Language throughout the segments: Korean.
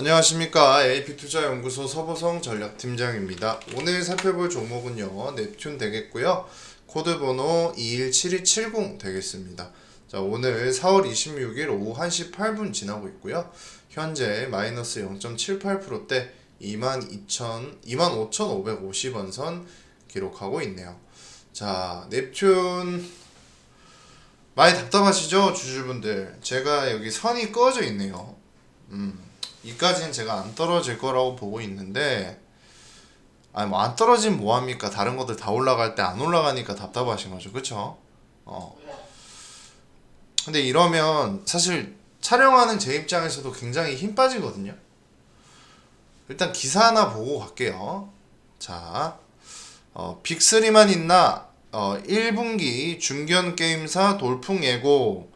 안녕하십니까 AP투자연구소 서보성 전략팀장입니다. 오늘 살펴볼 종목은요 넵튠 되겠고요 코드 번호 217270 되겠습니다. 자 오늘 4월 26일 오후 1시 8분 지나고 있고요 현재 마이너스 0.78%대 22,000 25,550원 선 기록하고 있네요. 자 넵튠 많이 답답하시죠 주주분들 제가 여기 선이 꺼져 있네요. 음. 이까지는 제가 안 떨어질 거라고 보고 있는데 아니 뭐 안 떨어지면 뭐 합니까? 다른 것들 다 올라갈 때 안 올라가니까 답답하신 거죠. 그쵸? 어. 근데 이러면 사실 촬영하는 제 입장에서도 굉장히 힘 빠지거든요. 일단 기사 하나 보고 갈게요. 자, 어, 빅3만 있나? 어, 1분기 중견 게임사 돌풍 예고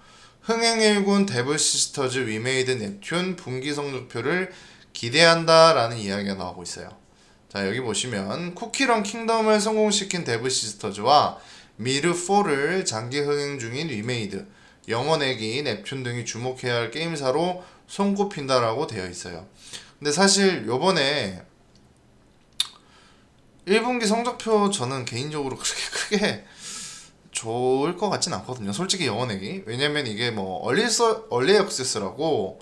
흥행일군 데블시스터즈 위메이드 넵튠 분기 성적표를 기대한다라는 이야기가 나오고 있어요. 자 여기 보시면 쿠키런 킹덤을 성공시킨 데블시스터즈와 미르4를 장기 흥행 중인 위메이드 영원애기 넵튠 등이 주목해야 할 게임사로 손꼽힌다라고 되어 있어요. 근데 사실 요번에 1분기 성적표 저는 개인적으로 그렇게 크게 좋을 것 같진 않거든요. 솔직히 영원액이. 왜냐면 이게 뭐 얼리 서 얼리 액세스라고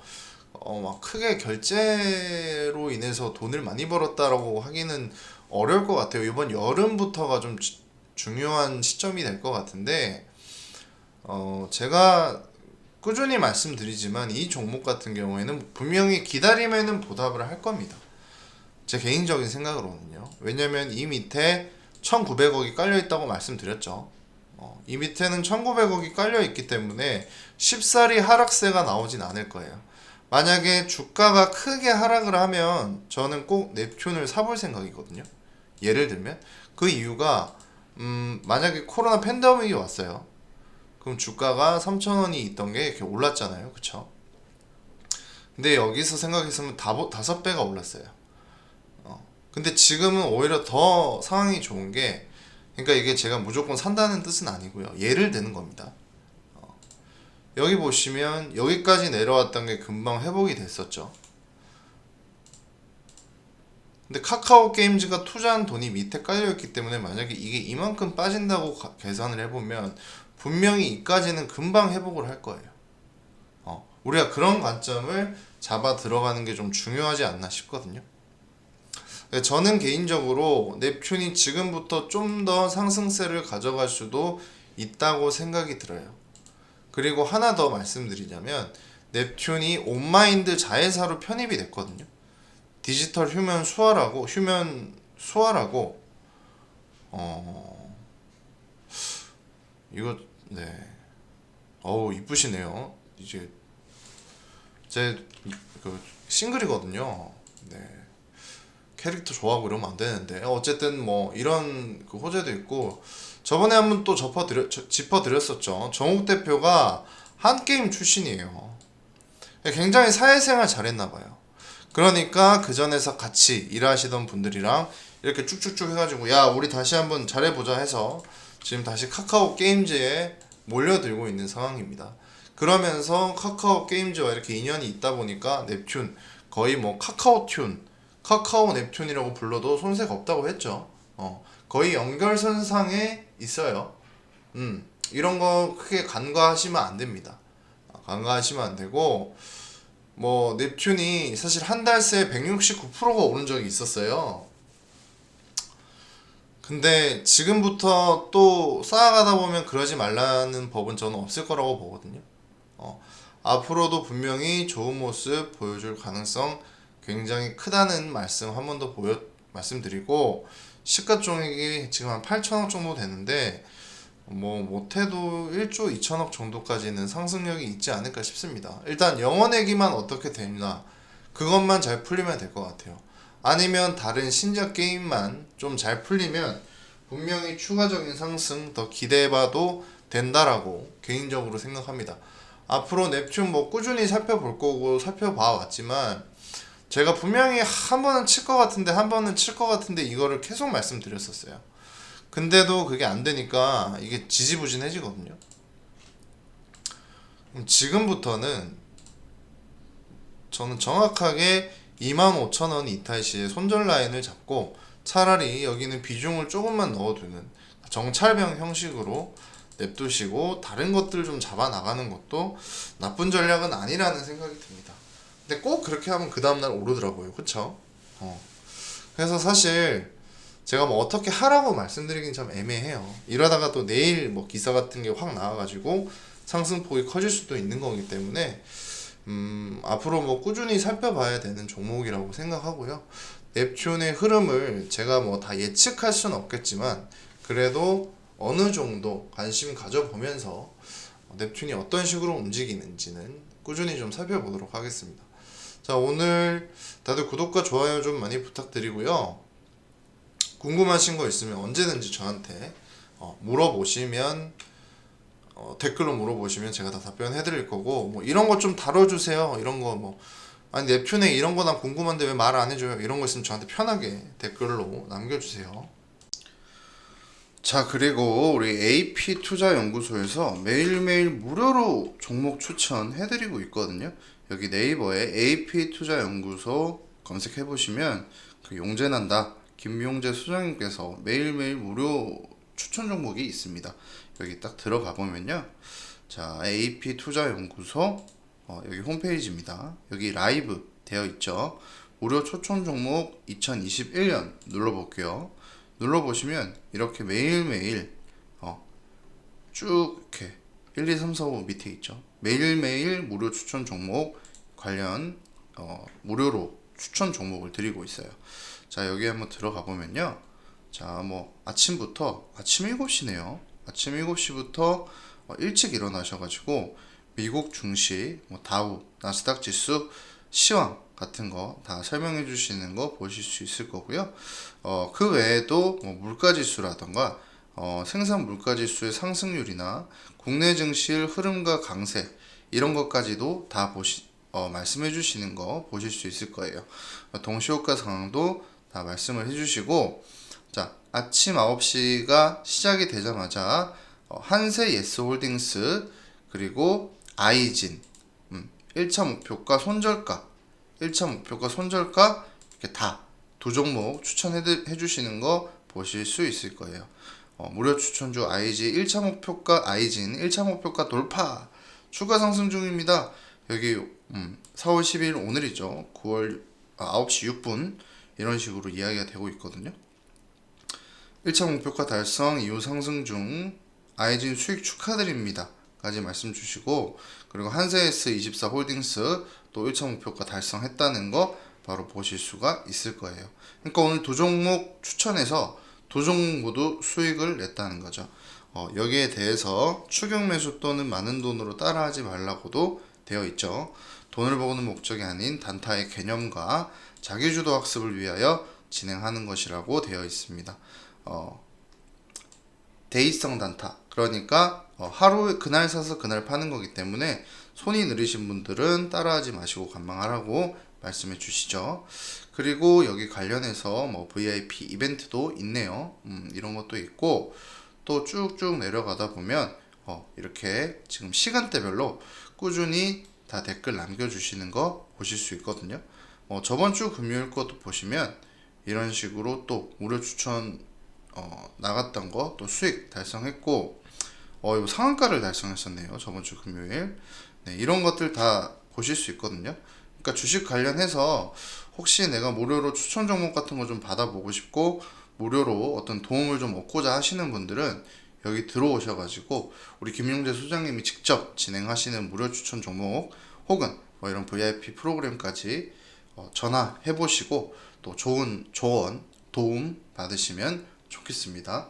어막 크게 결제로 인해서 돈을 많이 벌었다라고 하기는 어려울 것 같아요. 이번 여름부터가 좀 주- 중요한 시점이 될 것 같은데 어 제가 꾸준히 말씀드리지만 이 종목 같은 경우에는 분명히 기다리면은 보답을 할 겁니다. 제 개인적인 생각으로는요. 왜냐면 이 밑에 1,900억이 깔려 있다고 말씀드렸죠. 어, 이 밑에는 1900억이 깔려 있기 때문에 쉽사리 하락세가 나오진 않을 거예요. 만약에 주가가 크게 하락을 하면 저는 꼭 넵튠을 사볼 생각이거든요. 예를 들면 그 이유가 음, 만약에 코로나 팬데믹이 왔어요. 그럼 주가가 3,000원이 있던 게 이렇게 올랐잖아요. 그쵸? 근데 여기서 생각했으면 다, 다섯 배가 올랐어요. 어. 근데 지금은 오히려 더 상황이 좋은 게 그러니까 이게 제가 무조건 산다는 뜻은 아니고요. 예를 드는 겁니다. 어, 여기 보시면 여기까지 내려왔던 게 금방 회복이 됐었죠. 근데 카카오 게임즈가 투자한 돈이 밑에 깔려 있기 때문에 만약에 이게 이만큼 빠진다고 가- 계산을 해보면 분명히 이까지는 금방 회복을 할 거예요. 어, 우리가 그런 관점을 잡아 들어가는 게 좀 중요하지 않나 싶거든요. 네, 저는 개인적으로 넵튠이 지금부터 좀 더 상승세를 가져갈 수도 있다고 생각이 들어요. 그리고 하나 더 말씀드리자면 넵튠이 온마인드 자회사로 편입이 됐거든요. 디지털 휴면 수화라고 휴면 수화라고 어 이거 네 어우 이쁘시네요. 이제 제 그 싱글이거든요. 네. 캐릭터 좋아하고 이러면 안 되는데 어쨌든 뭐 이런 그 호재도 있고 저번에 한번 또 접어드려 저- 짚어드렸었죠. 정욱 대표가 한 게임 출신이에요. 굉장히 사회생활 잘했나봐요. 그러니까 그 전에서 같이 일하시던 분들이랑 이렇게 쭉쭉쭉 해가지고 야 우리 다시 한번 잘해보자 해서 지금 다시 카카오 게임즈에 몰려들고 있는 상황입니다. 그러면서 카카오 게임즈와 이렇게 인연이 있다 보니까 넵튠 거의 뭐 카카오 튠 카카오 넵튠이라고 불러도 손색 없다고 했죠. 어, 거의 연결선상에 있어요. 음, 이런 거 크게 간과하시면 안 됩니다. 아, 간과하시면 안 되고, 뭐, 넵튠이 사실 한 달 새 169%가 오른 적이 있었어요. 근데 지금부터 또 쌓아가다 보면 그러지 말라는 법은 저는 없을 거라고 보거든요. 어, 앞으로도 분명히 좋은 모습 보여줄 가능성 굉장히 크다는 말씀 한 번 더 보여 말씀드리고 시가총액이 지금 한 8천억 정도 되는데 뭐 못해도 1조 2천억 정도까지는 상승력이 있지 않을까 싶습니다. 일단 영원액기만 어떻게 되나 그것만 잘 풀리면 될 것 같아요. 아니면 다른 신작 게임만 좀 잘 풀리면 분명히 추가적인 상승 더 기대해봐도 된다라고 개인적으로 생각합니다. 앞으로 넵튠 뭐 꾸준히 살펴볼 거고 살펴봐 왔지만 제가 분명히 한 번은 칠 것 같은데 한 번은 칠 것 같은데 이거를 계속 말씀드렸었어요. 근데도 그게 안 되니까 이게 지지부진해지거든요. 지금부터는 저는 정확하게 25,000원 이탈 시에 손절 라인을 잡고 차라리 여기는 비중을 조금만 넣어두는 정찰병 형식으로 냅두시고 다른 것들을 좀 잡아 나가는 것도 나쁜 전략은 아니라는 생각이 듭니다. 근데 꼭 그렇게 하면 그 다음날 오르더라고요. 그쵸? 어. 그래서 사실 제가 뭐 어떻게 하라고 말씀드리긴 참 애매해요. 이러다가 또 내일 뭐 기사 같은 게 확 나와가지고 상승폭이 커질 수도 있는 거기 때문에 음, 앞으로 뭐 꾸준히 살펴봐야 되는 종목이라고 생각하고요. 넵튠의 흐름을 제가 뭐 다 예측할 수는 없겠지만 그래도 어느 정도 관심 가져보면서 넵튠이 어떤 식으로 움직이는지는 꾸준히 좀 살펴보도록 하겠습니다. 자, 오늘 다들 구독과 좋아요 좀 많이 부탁드리고요. 궁금하신 거 있으면 언제든지 저한테 어, 물어보시면 어, 댓글로 물어보시면 제가 다 답변해 드릴 거고 뭐 이런 거 좀 다뤄주세요. 이런 거 뭐 아니 넵튠에 이런 거 난 궁금한데 왜 말 안 해줘요? 이런 거 있으면 저한테 편하게 댓글로 남겨주세요. 자 그리고 우리 AP 투자 연구소에서 매일매일 무료로 종목 추천해 드리고 있거든요 여기 네이버에 AP 투자 연구소 검색해 보시면 그 용재난다 김용재 소장님께서 매일매일 무료 추천 종목이 있습니다. 여기 딱 들어가 보면요. 자, AP 투자 연구소 어, 여기 홈페이지입니다. 여기 라이브 되어 있죠. 무료 초청 종목 2021년 눌러 볼게요. 눌러 보시면 이렇게 매일매일 어, 쭉 1, 2, 3, 4, 5 밑에 있죠. 매일매일 무료 추천 종목 관련 어, 무료로 추천 종목을 드리고 있어요. 자, 여기 한번 들어가 보면요. 자, 뭐 아침부터 아침 7시네요. 아침 7시부터 어, 일찍 일어나셔 가지고 미국 증시, 뭐 다우, 나스닥 지수, 시황 같은 거 다 설명해 주시는 거 보실 수 있을 거고요. 어, 그 외에도 뭐 물가 지수라던가 어, 생산 물가 지수의 상승률이나 국내 증시의 흐름과 강세 이런 것까지도 다 보시 어, 말씀해 주시는 거 보실 수 있을 거예요. 어, 동시효과 상황도 다 말씀을 해 주시고 자, 아침 9시가 시작이 되자마자 어, 한세 예스홀딩스 그리고 아이진 음, 1차 목표가 손절가 1차 목표가 손절가 이렇게 다 두 종목 추천해 해 주시는 거 보실 수 있을 거예요. 어, 무료 추천주 IG 1차 목표가 아이진 1차 목표가 돌파 추가 상승 중입니다. 여기 음, 4월 10일 오늘이죠. 9월 아, 9시 6분 이런 식으로 이야기가 되고 있거든요. 1차 목표가 달성 이후 상승 중 아이진 수익 축하드립니다. 까지 말씀 주시고 그리고 한세스 24 홀딩스 또 1차 목표가 달성했다는 거 바로 보실 수가 있을 거예요. 그러니까 오늘 두 종목 추천해서 두 종목 모두 수익을 냈다는 거죠. 어, 여기에 대해서 추격 매수 또는 많은 돈으로 따라하지 말라고도 되어 있죠. 돈을 버는 목적이 아닌 단타의 개념과 자기주도 학습을 위하여 진행하는 것이라고 되어 있습니다. 어, 대의성 단타. 그러니까 어, 하루 그날 사서 그날 파는 거기 때문에 손이 느리신 분들은 따라하지 마시고 관망하라고 말씀해 주시죠. 그리고 여기 관련해서 뭐 VIP 이벤트도 있네요. 음, 이런 것도 있고 또 쭉쭉 내려가다 보면 어, 이렇게 지금 시간대별로 꾸준히 다 댓글 남겨주시는 거 보실 수 있거든요. 어, 저번 주 금요일 것도 보시면 이런 식으로 또 무료 추천 어, 나갔던 거 또 수익 달성했고 어, 이거 상한가를 달성했었네요. 저번 주 금요일. 네, 이런 것들 다 보실 수 있거든요. 그러니까 주식 관련해서 혹시 내가 무료로 추천 종목 같은 거 좀 받아보고 싶고 무료로 어떤 도움을 좀 얻고자 하시는 분들은 여기 들어오셔가지고 우리 김용재 소장님이 직접 진행하시는 무료 추천 종목 혹은 뭐 이런 VIP 프로그램까지 어, 전화해 보시고 또 좋은 조언 도움 받으시면 좋겠습니다.